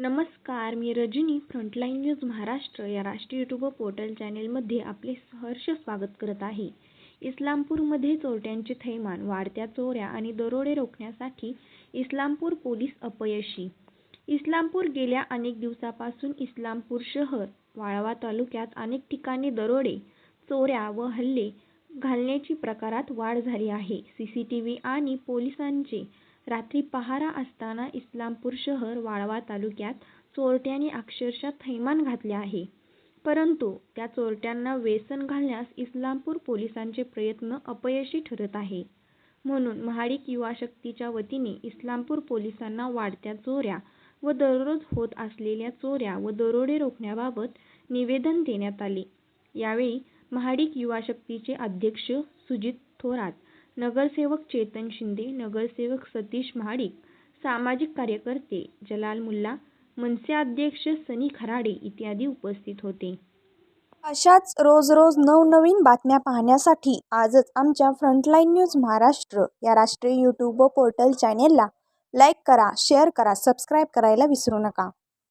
नमस्कार मी Rajani frontline news Maharashtra या राष्ट्रीय यूट्यूब पोर्टल चॅनेलमध्ये आपले सहर्ष स्वागत करत आहे. इस्लामपूरमध्ये चोरट्यांचे थैमान वाढत्या चोऱ्या आणि दरोडे रोखण्यासाठी इस्लामपूर पोलीस अपयशी. इस्लामपूर गेल्या अनेक दिवसापासून इस्लामपूर शहर वाळवा तालुक्यात अनेक ठिकाणी दरोडे चोऱ्या व हल्ले घालण्याची प्रकारात वाढ झाली आहे. सीसीटीव्ही आणि पोलिसांचे रात्री पहारा असताना इस्लामपूर शहर वाळवा तालुक्यात चोरट्यांनी अक्षरशः थैमान घातले आहे. परंतु त्या चोरट्यांना वेसन घालण्यास इस्लामपूर पोलिसांचे प्रयत्न अपयशी ठरत आहे. म्हणून महाडिक युवा शक्तीच्या वतीने इस्लामपूर पोलिसांना वाढत्या चोऱ्या व दररोज होत असलेल्या चोऱ्या व दरोडे रोखण्याबाबत निवेदन देण्यात आले. यावेळी महाडिक युवा शक्तीचे अध्यक्ष सुजित थोरात नगरसेवक चेतन शिंदे नगरसेवक सतीश महाडिक सामाजिक कार्यकर्ते जलाल मुल्ला मनसे अध्यक्ष सनी खराडे इत्यादी उपस्थित होते. अशाच रोज रोज नवनवीन बातम्या पाहण्यासाठी आजच आमच्या फ्रंटलाईन न्यूज महाराष्ट्र या राष्ट्रीय यूट्यूब व पोर्टल चॅनेलला लाईक करा शेअर करा सबस्क्राईब करायला विसरू नका.